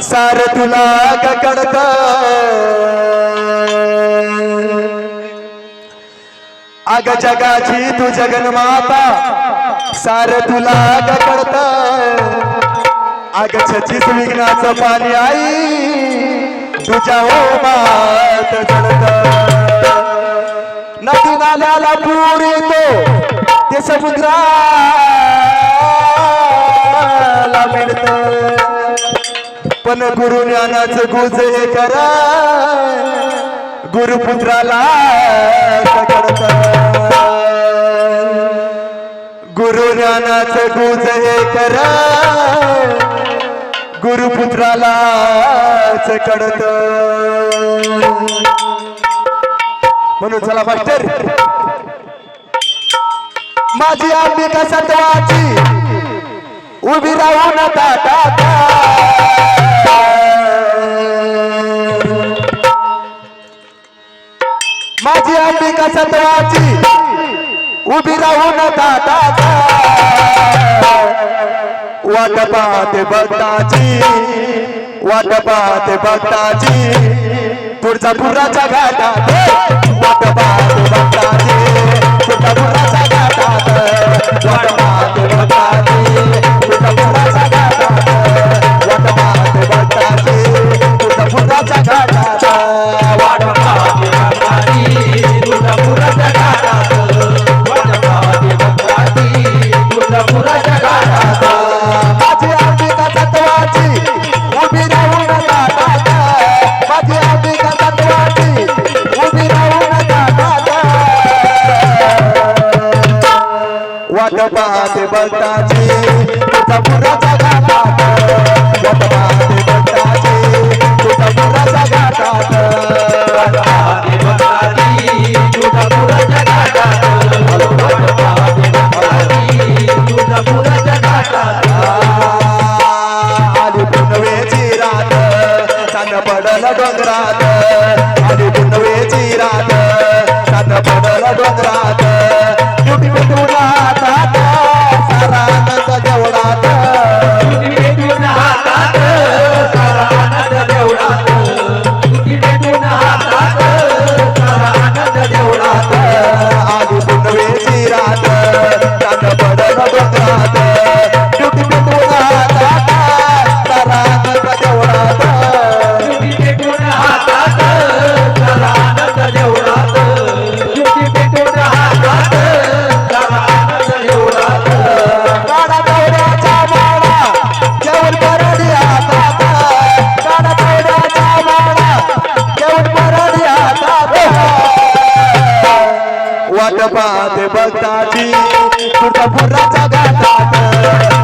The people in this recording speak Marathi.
सार तुला ककडत अग जगाची तू जगन्माता सार तुला ककडत अग छचीस विघ्नाचं पाणी आई तुझ्या होमात जडत नदी नाल्याला पूर येतो ते समुद्रा पण गुरु ज्ञानाच गुज हे करा. गुरुपुत्राला गुरु ज्ञानाचं गुज हे करा. गुरुपुत्रालाच कडत म्हणून चला मास्टर. माझी अंबिका सत्वाची उभी राहून ताटा माझी अंबिका सत्वाची उभी राहून दादा वाट पाहते भक्ताची वाट पाहते भक्ताची पुढचा पुराचा घाटा वाट पाहते भक्ताची. वाट पाहते तुझा घाटात वाट पाहते तुझा पुराचा घाटात वाट पाहते तुझा पुराच्या घाटात वाट पाहते तुझा पुराच्या घाटात आली पुनवेची रात चांद पडल डोंगरात. आली वाट पाहते भक्ताची तुझा पुराचा घाटात.